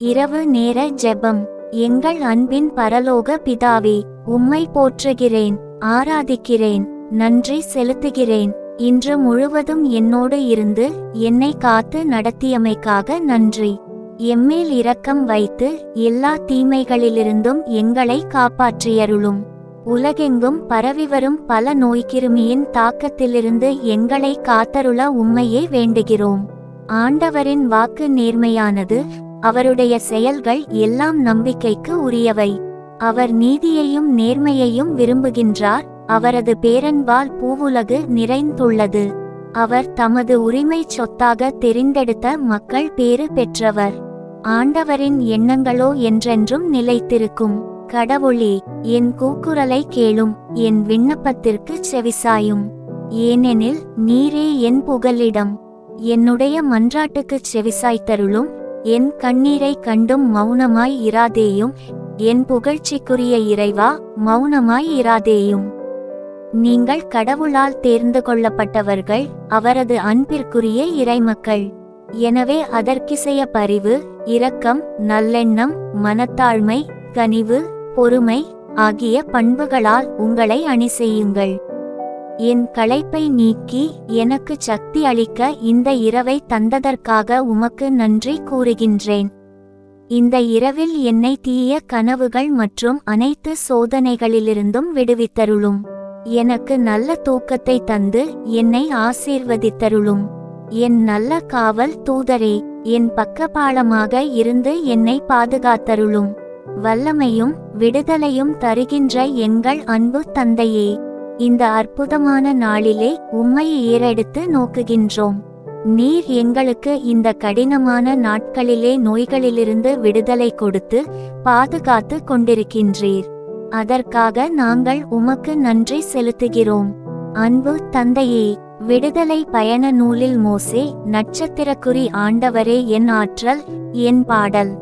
இரவு நேர ஜெபம். எங்கள் அன்பின் பரலோக பிதாவே உம்மை போற்றுகிறேன் ஆராதிக்கிறேன் நன்றி செலுத்துகிறேன். இன்று முழுவதும் என்னோடு இருந்து என்னை காத்து நடத்தியமைக்காக நன்றி. எம்மேல் இரக்கம் வைத்து எல்லா தீமைகளிலிருந்தும் எங்களை காப்பாற்றியருளும். உலகெங்கும் பரவிவரும் பல நோய்க்கிருமியின் தாக்கத்திலிருந்து எங்களை காத்தருள உம்மையே வேண்டுகிறோம். ஆண்டவரின் வாக்கு நேர்மையானது அவருடைய செயல்கள் எல்லாம் நம்பிக்கைக்கு உரியவை. அவர் நீதியையும் நேர்மையையும் விரும்புகின்றார். அவரது பேரன்பால் பூவுலகு நிறைந்துள்ளது. அவர் தமது உரிமை சொத்தாக தெரிந்தெடுத்த மக்கள் பேறு பெற்றவர். ஆண்டவரின் எண்ணங்களோ என்றென்றும் நிலைத்திருக்கும். கடவுளே என் கூக்குரலை கேளும் என் விண்ணப்பத்திற்கு செவிசாயும். ஏனெனில் நீரே என் புகலிடம். என்னுடைய மன்றாட்டுக்கு செவிசாய்த்தருளும். என் கண்ணீரை கண்டும் மௌனமாய் இராதேயும் என் புகழ்ச்சிக்குரிய இறைவா மௌனமாய் இராதேயும். நீங்கள் கடவுளால் தேர்ந்து கொள்ளப்பட்டவர்கள் அவரது அன்பிற்குரிய இறைமக்கள். எனவே அதற்கிசைய பரிவு இரக்கம் நல்லெண்ணம் மனத்தாழ்மை கனிவு பொறுமை ஆகிய பண்புகளால் உங்களை அணி செய்யுங்கள் என் களைப்பை நீக்கி எனக்கு சக்தி அளிக்க இந்த இரவை தந்ததற்காக உமக்கு நன்றி கூறுகின்றேன். இந்த இரவில் என்னை தீய கனவுகள் மற்றும் அனைத்து சோதனைகளிலிருந்தும் விடுவித்தருளும். எனக்கு நல்ல தூக்கத்தை தந்து என்னை ஆசீர்வதித்தருளும். என் நல்ல காவல் தூதரே என் பக்கபாலமாக இருந்து என்னை பாதுகாத்தருளும். வல்லமையும் விடுதலையும் தருகின்ற எங்கள் அன்பு தந்தையே. இந்த அற்புதமான நாளிலே உம்மை ஏறெடுத்து நோக்குகின்றோம். நீர் எங்களுக்கு இந்த கடினமான நாட்களிலே நோய்களிலிருந்து விடுதலை கொடுத்து பாதுகாத்து கொண்டிருக்கின்றீர். அதற்காக நாங்கள் உமக்கு நன்றி செலுத்துகிறோம். அன்பு தந்தையே விடுதலை பயண நூலில் மோசே நட்சத்திரக்குறி ஆண்டவரே என் ஆற்றல் என் பாடல்.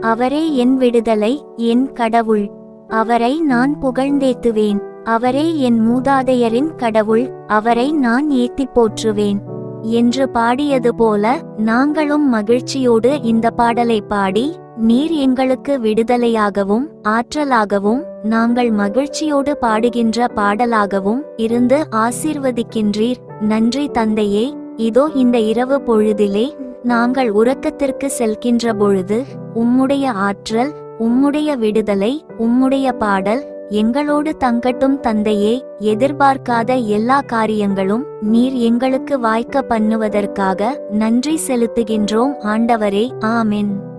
அவரே என் விடுதலை என் கடவுள். அவரை நான் புகழ்ந்தேத்துவேன். அவரே என் மூதாதையரின் கடவுள் அவரை நான் ஏத்திப் போற்றுவேன். என்று பாடியது போல நாங்களும் மகிழ்ச்சியோடு இந்த பாடலை பாடி நீர் எங்களுக்கு விடுதலையாகவும் ஆற்றலாகவும் நாங்கள் மகிழ்ச்சியோடு பாடுகின்ற பாடலாகவும் இருந்து ஆசீர்வதிக்கின்றீர். நன்றி தந்தையே இதோ இந்த இரவு பொழுதிலே நாங்கள் உறக்கத்திற்கு செல்கின்ற பொழுது உம்முடைய ஆற்றல் உம்முடைய விடுதலை உம்முடைய பாடல் எங்களோடு தங்கட்டும் தந்தையே எதிர்பார்க்காத எல்லா காரியங்களும் நீர் எங்களுக்கு வாய்க்க பண்ணுவதற்காக நன்றி செலுத்துகின்றோம் ஆண்டவரே ஆமென்.